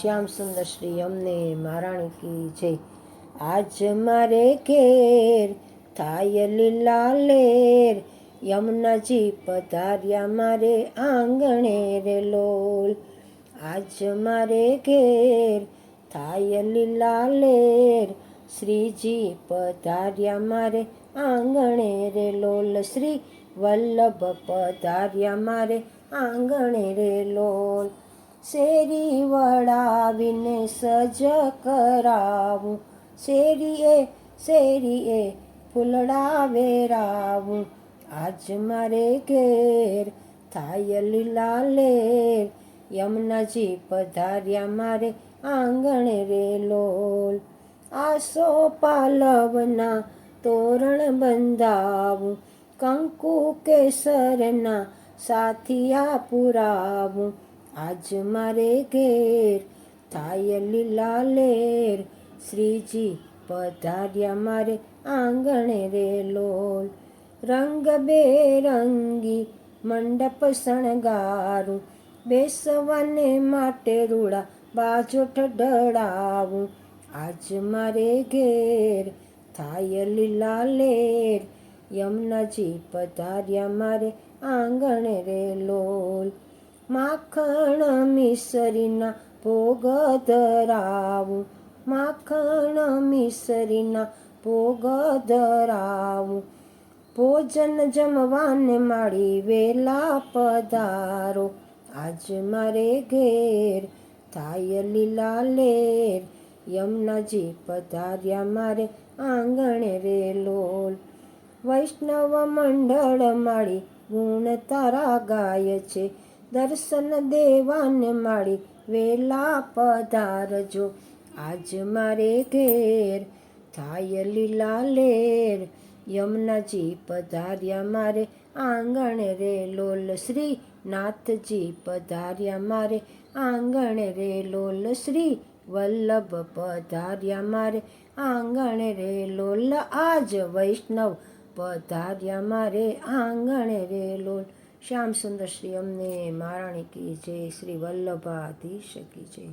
શ્યામ સુંદર શ્રી અમને મહારાણી કી જય. આજ મારે ઘેર થાય લીલા લેર યમુનાજી પધાર્યા મારે આંગણે રે લોલ. આજ મારે ઘેર થાય લીલા લેર, શ્રીજી પધાર્યા મારે આંગણે રે લોલ. શ્રી વલ્લભ પધાર્યા મારે આંગણે રે લોલ. શેરી વડાવીને સજ કરાવું. શેરીએ શેરીએ ફૂલડા વેરાવું. આજ મારે ઘેર થાય લીલા લેર. યમુનાજી પધાર્યા મારે આંગણે રે લોલ. આસો પાલવના તોરણ બંધાવું. કંકુ કેસરના સાથિયા પુરાવું. આજ મારે ઘેર થાય લીલા લેર શ્રીજી પધાર્યા મારે આંગણે રે લોલ. રંગ બેરંગી મંડપ શણગારું, બેસવાને માટે રૂડા બાજો ડળાવું. આજ મારે ઘેર થાય લીલા લેર યમુનાજી પધાર્યા મારે આંગણે રે લોલ. માખણ મિસરીના ભોગ ધરાવું. માખણ મિસરીના ભોગ ધરાવું. ભોજન જમવાને માળી વેલા પધારો. આજ મારે ઘેર થાય લીલા લેર. યમુનાજી પધાર્યા મારે આંગણે રે લોલ. વૈષ્ણવ મંડળ માળી ગુણ તારા ગાય છે. દર્શન દેવાને માળી વેલા પધારજો. આજ મારે ઘેર થાય લીલા લેર. યમુનાજી પધાર્યા મારે, આંગણે રે લોલ શ્રી. નાથજી પધાર્યા મારે, આંગણે રે લોલ શ્રી. વલ્લભ પધાર્યા મારે, આંગણે રે લોલ. આજ વૈષ્ણવ પધાર્યા મારે, આંગણે રે લોલ. શ્યામ સુંદર શ્રી અમને મહારાણી કી જય શ્રી વલ્લભાધીશ કી જય.